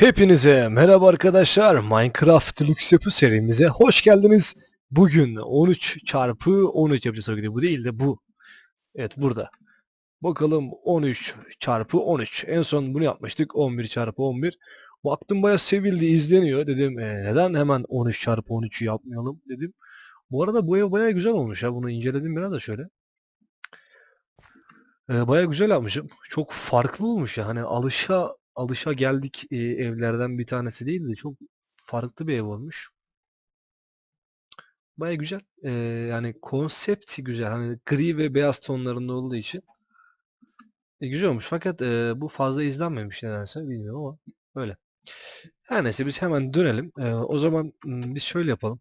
Hepinize merhaba arkadaşlar. Minecraft Lüks Yapı serimize hoş geldiniz. Bugün 13 çarpı 13 yapacağız tabii bu değil de bu. Evet burada. Bakalım 13 çarpı 13. En son bunu yapmıştık. 11 çarpı 11. Baktım baya sevildi, izleniyor. Dedim "E, neden hemen 13 çarpı 13'ü yapmayalım dedim. Bu arada boya baya güzel olmuş ya. Bunu inceledim biraz da şöyle. E, baya güzel yapmışım. Çok farklı olmuş ya. Hani alışa alışa geldik e, evlerden bir tanesi değil de çok farklı bir ev olmuş. Baya güzel. E, yani konsept güzel. Hani gri ve beyaz tonlarında olduğu için e, güzel olmuş. Fakat e, bu fazla izlenmemiş nedense bilmiyorum ama öyle. Her neyse biz hemen dönelim. E, o zaman biz şöyle yapalım.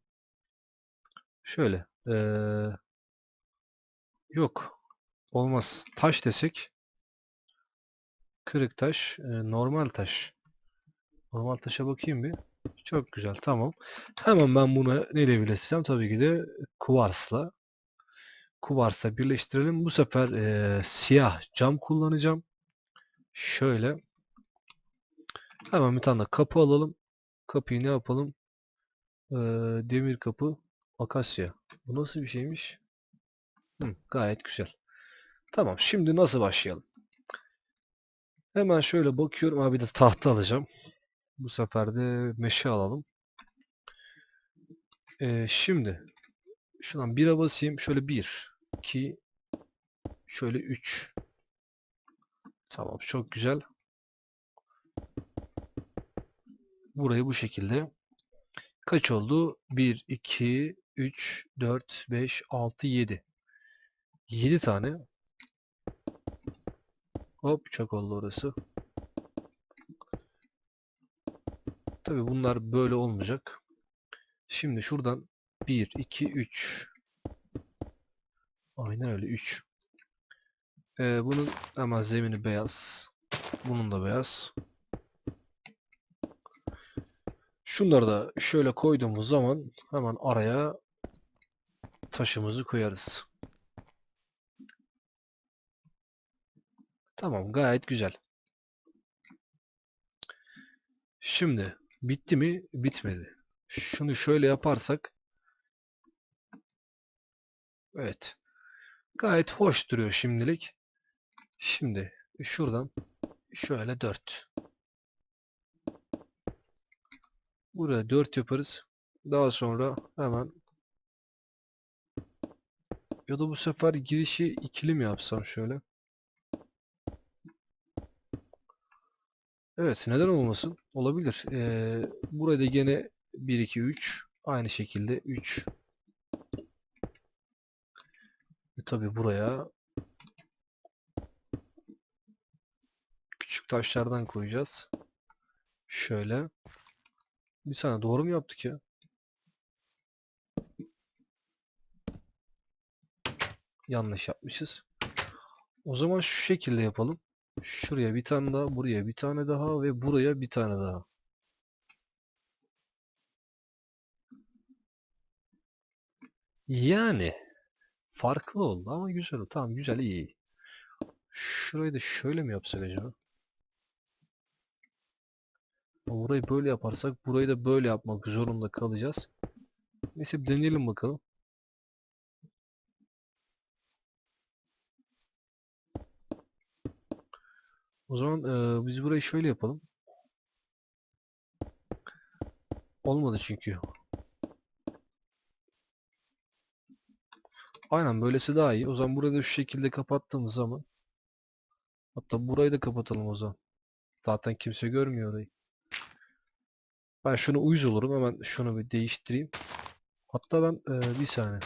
Şöyle. e, yok. Olmaz. Taş desek. Kırık taş. e, normal taş. Normal taşa bakayım bir. Çok güzel. Tamam. Hemen ben bunu neyle birleştireceğim? Tabii ki de kuvarsla. Kuvarsla birleştirelim. Bu sefer e, siyah cam kullanacağım. Şöyle. Hemen bir tane kapı alalım. Kapıyı ne yapalım? E, demir kapı. Akasya. Bu nasıl bir şeymiş? Hı, gayet güzel. Tamam. Şimdi nasıl başlayalım? Hemen şöyle bakıyorum. Abi de tahta alacağım. Bu sefer de meşe alalım. Ee, şimdi şuradan 1'e basayım. Şöyle 1, 2, şöyle 3. Tamam çok güzel. Burayı bu şekilde. Kaç oldu? 1, 2, 3, 4, 5, 6, 7. 7 tane. Hop çok oldu orası. Tabii bunlar böyle olmayacak. Şimdi şuradan 1, 2, 3. Aynen öyle 3. Ee, bunun hemen zemini beyaz. Bunun da beyaz. Şunları da şöyle koyduğumuz zaman hemen araya taşımızı koyarız. Tamam gayet güzel. Şimdi bitti mi? Bitmedi. Şunu şöyle yaparsak Evet. Gayet hoş duruyor şimdilik. Şimdi şuradan şöyle 4. Buraya 4 yaparız. Daha sonra hemen ya da bu sefer girişi ikili mi yapsam şöyle? Evet, neden olmasın? Olabilir. Ee, burada gene 1 2 3 aynı şekilde 3 e tabi buraya küçük taşlardan koyacağız. Şöyle. Bir saniye doğru mu yaptık ya? Yanlış yapmışız. O zaman şu şekilde yapalım. Şuraya bir tane daha, buraya bir tane daha ve buraya bir tane daha. Yani farklı oldu ama güzel. Tamam güzel iyi. Şurayı da şöyle mi yapsak acaba? Burayı böyle yaparsak burayı da böyle yapmak zorunda kalacağız. Neyse deneyelim bakalım. O zaman eee, biz burayı şöyle yapalım. Olmadı çünkü. Aynen böylesi daha iyi. O zaman burayı da şu şekilde kapattığımız zaman hatta burayı da kapatalım o zaman. Zaten kimse görmüyor orayı. Ben şunu uyuz olurum. Hemen şunu bir değiştireyim. Hatta ben eee, bir saniye.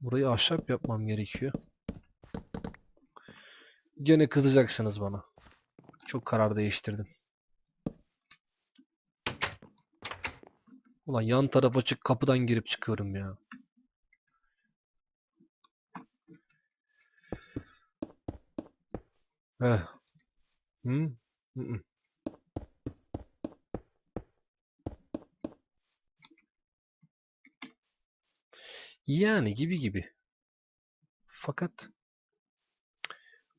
Burayı ahşap yapmam gerekiyor. Gene kızacaksınız bana. Çok karar değiştirdim. Ulan yan taraf açık kapıdan girip çıkıyorum ya. Eh. Hı? Hı hı. Yani gibi gibi. Fakat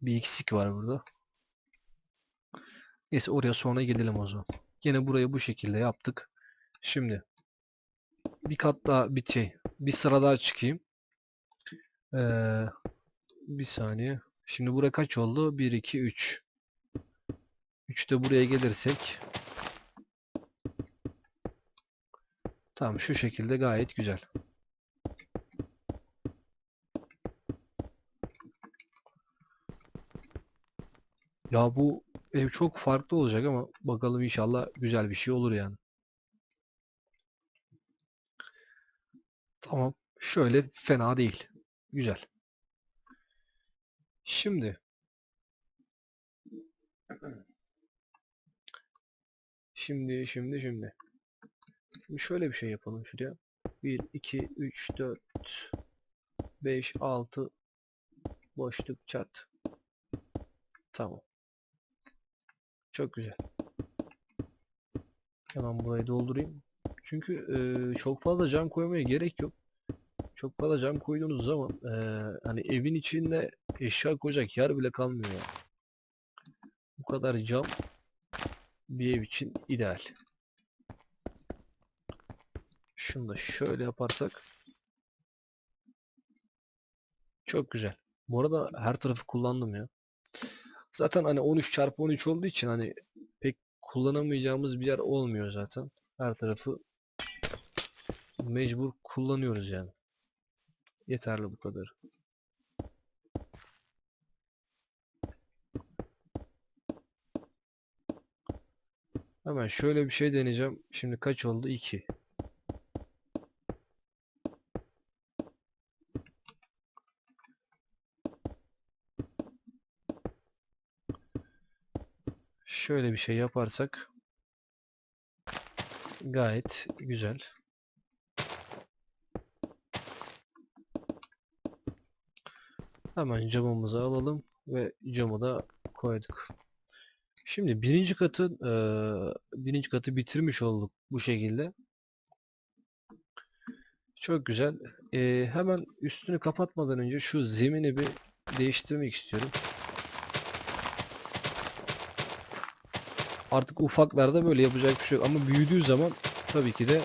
bir eksik var burada. Neyse oraya sonra gelelim o zaman. Yine burayı bu şekilde yaptık. Şimdi bir kat daha bir şey, bir sıra daha çıkayım. Ee, bir saniye. Şimdi buraya kaç oldu? 1, 2, 3. 3 de buraya gelirsek. Tamam şu şekilde gayet güzel. Ya bu ev çok farklı olacak ama bakalım inşallah güzel bir şey olur yani. Tamam. Şöyle fena değil. Güzel. Şimdi Şimdi şimdi şimdi. Şöyle bir şey yapalım şuraya. 1 2 3 4 5 6 boşluk çat. Tamam. Çok güzel. Hemen burayı doldurayım. Çünkü eee, çok fazla cam koymaya gerek yok. Çok fazla cam koyduğunuz zaman eee, hani evin içinde eşya koyacak yer bile kalmıyor ya. Bu kadar cam bir ev için ideal. Şunu da şöyle yaparsak çok güzel. Bu arada her tarafı kullandım ya. Zaten hani 13 çarpı 13 olduğu için hani pek kullanamayacağımız bir yer olmuyor zaten. Her tarafı mecbur kullanıyoruz yani. Yeterli bu kadar. Hemen şöyle bir şey deneyeceğim. Şimdi kaç oldu? 2. Şöyle bir şey yaparsak gayet güzel. Hemen camımızı alalım ve camı da koyduk. Şimdi birinci katı birinci katı bitirmiş olduk bu şekilde. Çok güzel. Hemen üstünü kapatmadan önce şu zemini bir değiştirmek istiyorum. Artık ufaklarda böyle yapacak bir şey yok ama büyüdüğü zaman tabii ki de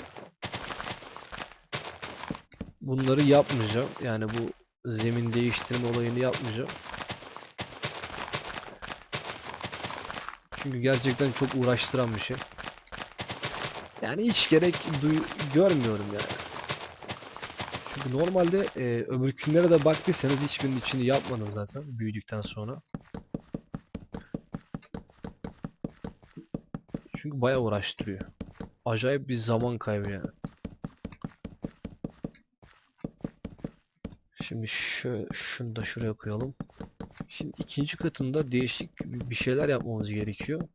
bunları yapmayacağım. Yani bu zemin değiştirme olayını yapmayacağım. Çünkü gerçekten çok uğraştıran bir şey. Yani hiç gerek görmüyorum yani. Çünkü normalde e, öbürkünlere de baktıysanız hiçbirinin içini yapmadım zaten büyüdükten sonra. Çünkü bayağı uğraştırıyor. Acayip bir zaman kaybı yani. Şimdi şu, şunu da şuraya koyalım. Şimdi ikinci katında değişik bir şeyler yapmamız gerekiyor.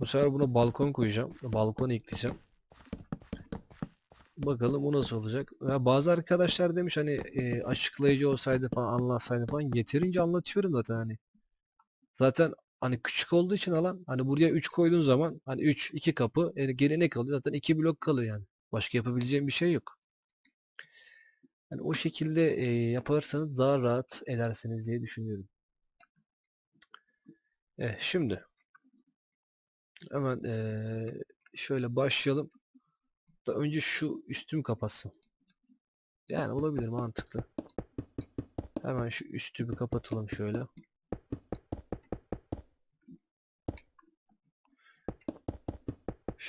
Bu sefer buna balkon koyacağım. Balkon ekleyeceğim. Bakalım bu nasıl olacak. Ya bazı arkadaşlar demiş hani e, açıklayıcı olsaydı falan anlatsaydı falan yeterince anlatıyorum zaten hani. Zaten hani küçük olduğu için alan hani buraya 3 koyduğun zaman hani 3 2 kapı e, geri ne kalıyor? Zaten 2 blok kalıyor yani. Başka yapabileceğim bir şey yok. Yani o şekilde e, yaparsanız daha rahat edersiniz diye düşünüyorum. Eh, şimdi hemen eee, şöyle başlayalım. Da önce şu üstüm kapatsın. Yani olabilir mantıklı. Hemen şu üstü bir kapatalım şöyle.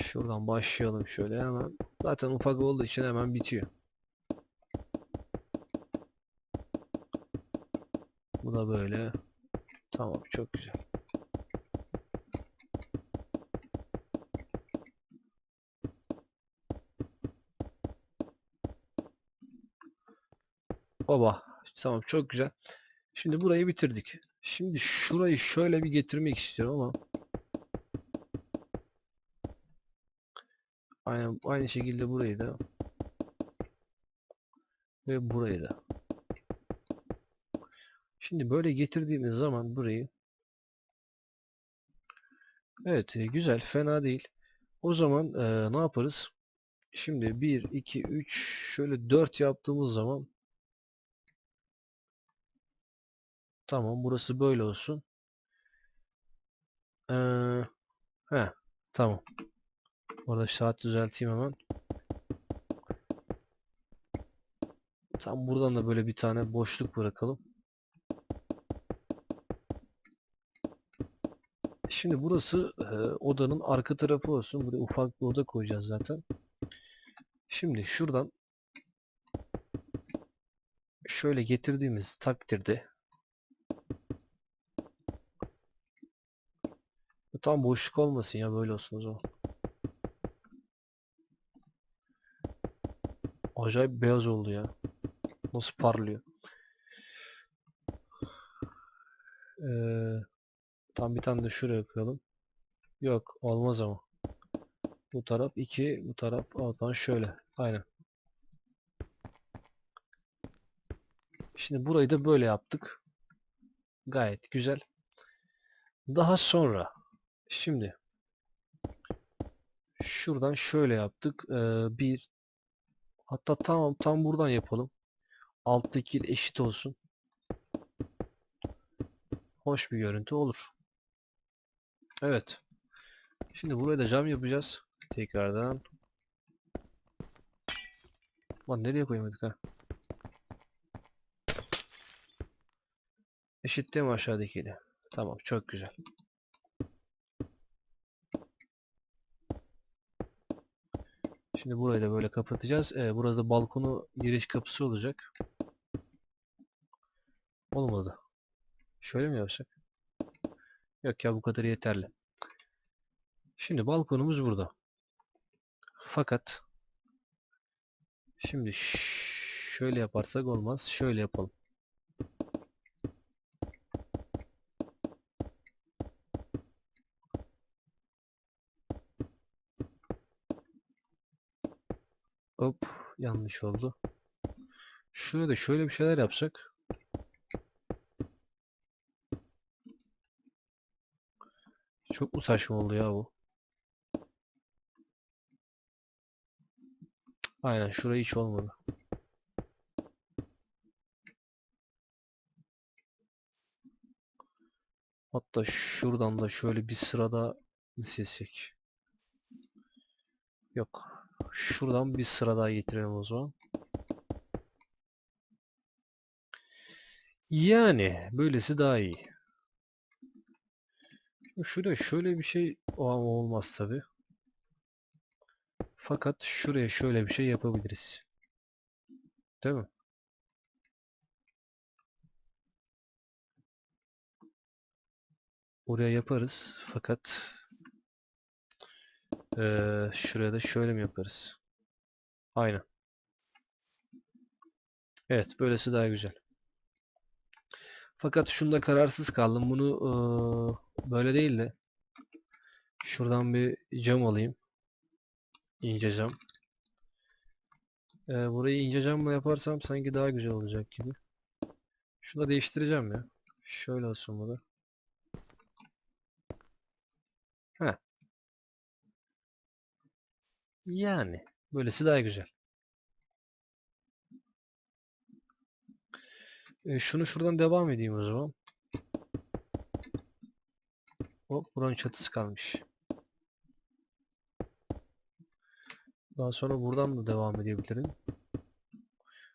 Şuradan başlayalım şöyle hemen. Zaten ufak olduğu için hemen bitiyor. Bu da böyle. Tamam çok güzel. Baba. Tamam çok güzel. Şimdi burayı bitirdik. Şimdi şurayı şöyle bir getirmek istiyorum ama Aynen aynı şekilde burayı da ve burayı da. Şimdi böyle getirdiğimiz zaman burayı Evet e, güzel fena değil. O zaman e, ne yaparız? Şimdi 1 2 3 şöyle 4 yaptığımız zaman Tamam burası böyle olsun. Ee, he, tamam. Orada saat düzelteyim hemen. Tam buradan da böyle bir tane boşluk bırakalım. Şimdi burası e, odanın arka tarafı olsun. Buraya ufak bir oda koyacağız zaten. Şimdi şuradan şöyle getirdiğimiz takdirde tam boşluk olmasın ya böyle olsun o zaman. Acayip beyaz oldu ya. Nasıl parlıyor. Ee, tam bir tane de şuraya koyalım. Yok olmaz ama. Bu taraf 2, bu taraf alttan şöyle. Aynen. Şimdi burayı da böyle yaptık. Gayet güzel. Daha sonra şimdi şuradan şöyle yaptık. Ee, bir hatta tamam tam buradan yapalım. Alttaki eşit olsun. Hoş bir görüntü olur. Evet. Şimdi buraya da cam yapacağız. Tekrardan. Lan nereye koyamadık ha? Eşit değil mi aşağıdakiyle? Tamam çok güzel. Şimdi burayı da böyle kapatacağız. Ee, burası balkonu giriş kapısı olacak. Olmadı. Şöyle mi yapsak? Yok ya bu kadar yeterli. Şimdi balkonumuz burada. Fakat şimdi şöyle yaparsak olmaz. Şöyle yapalım. Hop yanlış oldu. Şuraya da şöyle bir şeyler yapsak. Çok mu saçma oldu ya bu? Aynen şurayı hiç olmadı. Hatta şuradan da şöyle bir sırada mı silsek? Yok. Şuradan bir sıra daha getirelim o zaman. Yani böylesi daha iyi. Şuraya şöyle bir şey o ama olmaz tabi. Fakat şuraya şöyle bir şey yapabiliriz. Değil mi? Oraya yaparız fakat eee, şuraya da şöyle mi yaparız? Aynen. Evet, böylesi daha güzel. Fakat şunda kararsız kaldım. Bunu eee, böyle değil de şuradan bir cam alayım. İnce cam. Eee, burayı ince camla yaparsam sanki daha güzel olacak gibi. Şunu da değiştireceğim ya. Şöyle olsun bu da. Heh. Yani böylesi daha güzel. Şunu şuradan devam edeyim o zaman. Hop buranın çatısı kalmış. Daha sonra buradan da devam edebilirim.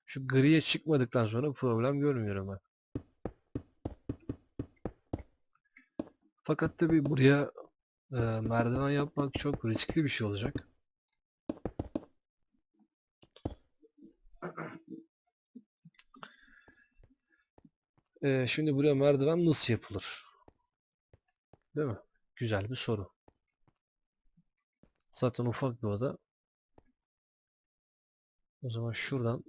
Şu griye çıkmadıktan sonra problem görmüyorum ben. Fakat tabi buraya e, merdiven yapmak çok riskli bir şey olacak. E, şimdi buraya merdiven nasıl yapılır? Değil mi? Güzel bir soru. Zaten ufak bir oda. O zaman şuradan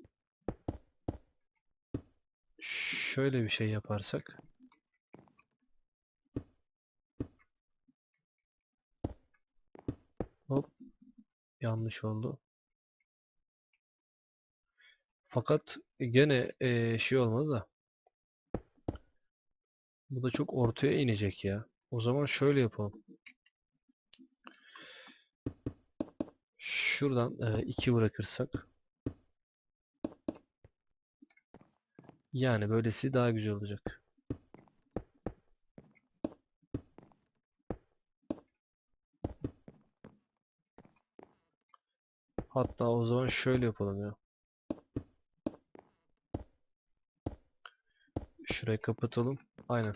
şöyle bir şey yaparsak hop yanlış oldu. Fakat gene eee, şey olmadı da bu da çok ortaya inecek ya. O zaman şöyle yapalım. Şuradan 2 e, bırakırsak. Yani böylesi daha güzel olacak. Hatta o zaman şöyle yapalım ya. Şurayı kapatalım. Aynen.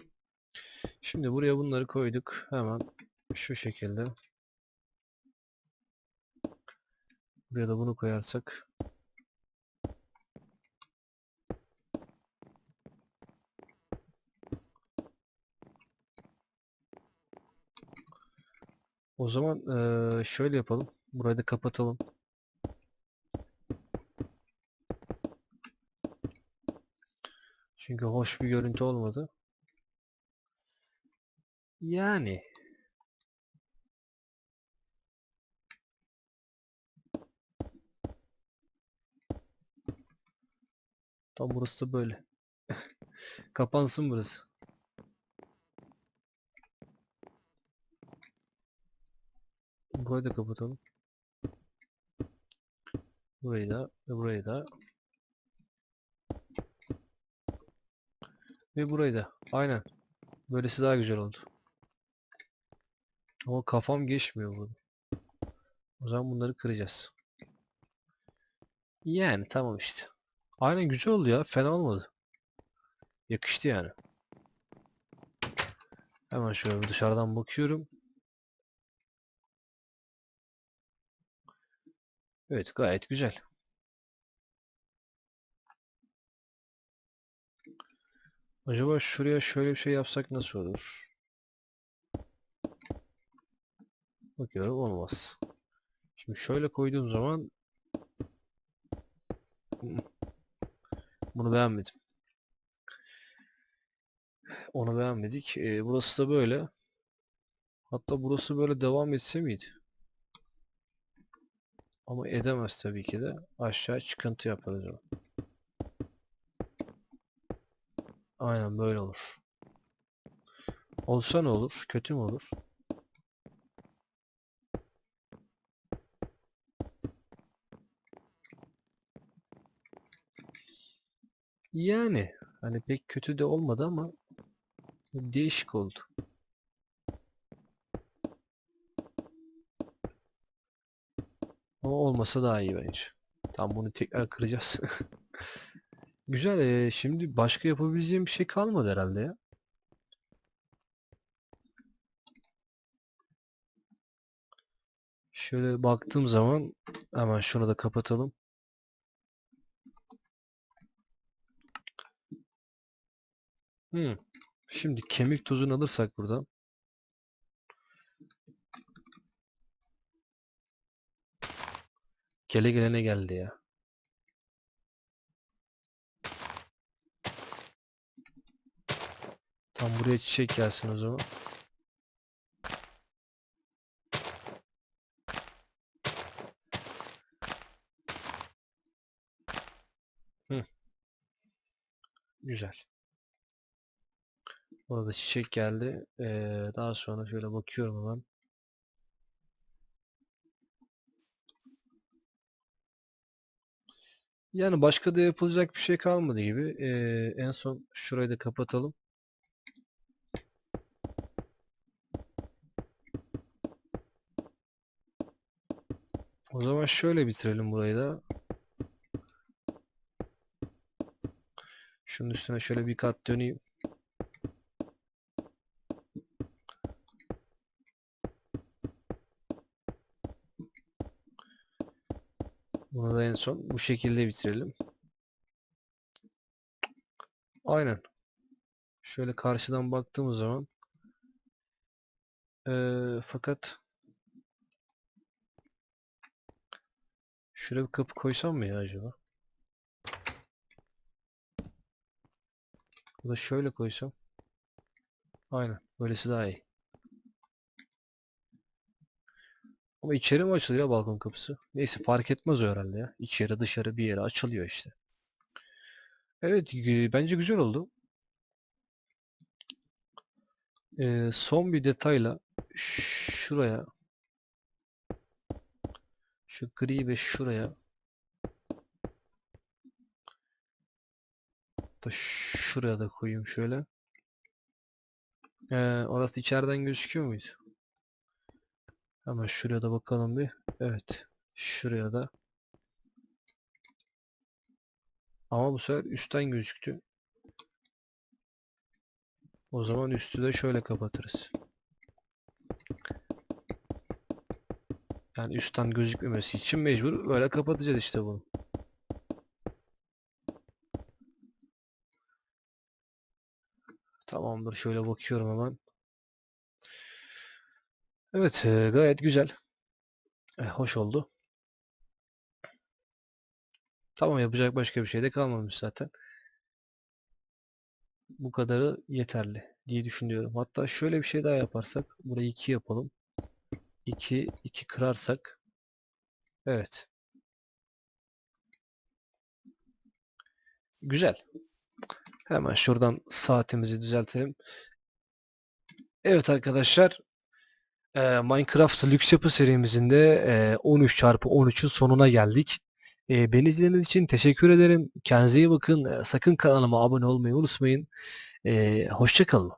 Şimdi buraya bunları koyduk. Hemen şu şekilde. Buraya da bunu koyarsak. O zaman şöyle yapalım. Burayı da kapatalım. Çünkü hoş bir görüntü olmadı. Yani tam burası da böyle. Kapansın burası. Burayı da kapatalım. Burayı da ve burayı da. Ve burayı da. Aynen. Böylesi daha güzel oldu. Ama kafam geçmiyor burada. O zaman bunları kıracağız. Yani tamam işte. Aynen güzel oldu ya. Fena olmadı. Yakıştı yani. Hemen şöyle dışarıdan bakıyorum. Evet gayet güzel. Acaba şuraya şöyle bir şey yapsak nasıl olur? Bakıyorum olmaz. Şimdi şöyle koyduğum zaman bunu beğenmedim. Onu beğenmedik. Ee, burası da böyle. Hatta burası böyle devam etse miydi? Ama edemez tabii ki de. Aşağı çıkıntı yapar o zaman. Aynen böyle olur. Olsa ne olur? Kötü mü olur? Yani hani pek kötü de olmadı ama değişik oldu. Ama olmasa daha iyi bence. Tam bunu tekrar kıracağız. Güzel. eee, şimdi başka yapabileceğim bir şey kalmadı herhalde ya. Şöyle baktığım zaman hemen şunu da kapatalım. Hmm. Şimdi kemik tozunu alırsak buradan. Gele gelene geldi ya. Tam buraya çiçek gelsin o zaman. Hı. Güzel. Orada çiçek geldi. Ee, daha sonra şöyle bakıyorum hemen. Yani başka da yapılacak bir şey kalmadı gibi. Ee, en son şurayı da kapatalım. O zaman şöyle bitirelim burayı da. Şunun üstüne şöyle bir kat döneyim. Bunu da en son bu şekilde bitirelim. Aynen. Şöyle karşıdan baktığımız zaman eee, fakat şuraya bir kapı koysam mı ya acaba? Bu da şöyle koysam. Aynen. Böylesi daha iyi. Ama içeri mi açılıyor balkon kapısı? Neyse fark etmez o herhalde ya. İçeri dışarı bir yere açılıyor işte. Evet bence güzel oldu. Ee, son bir detayla şuraya şu gri ve şuraya da şuraya da koyayım şöyle. Ee, orası içeriden gözüküyor muydu? Hemen şuraya da bakalım bir. Evet. Şuraya da. Ama bu sefer üstten gözüktü. O zaman üstü de şöyle kapatırız. Yani üstten gözükmemesi için mecbur böyle kapatacağız işte bunu. Tamamdır şöyle bakıyorum hemen. Evet, gayet güzel. E, hoş oldu. Tamam yapacak başka bir şey de kalmamış zaten. Bu kadarı yeterli diye düşünüyorum. Hatta şöyle bir şey daha yaparsak. Burayı 2 yapalım. 2, 2 kırarsak. Evet. Güzel. Hemen şuradan saatimizi düzeltelim. Evet arkadaşlar. Minecraft Lüks Yapı serimizin de e, 13x13'ün sonuna geldik. Beni izlediğiniz için teşekkür ederim. Kendinize iyi bakın. Sakın kanalıma abone olmayı unutmayın. E, hoşça kalın.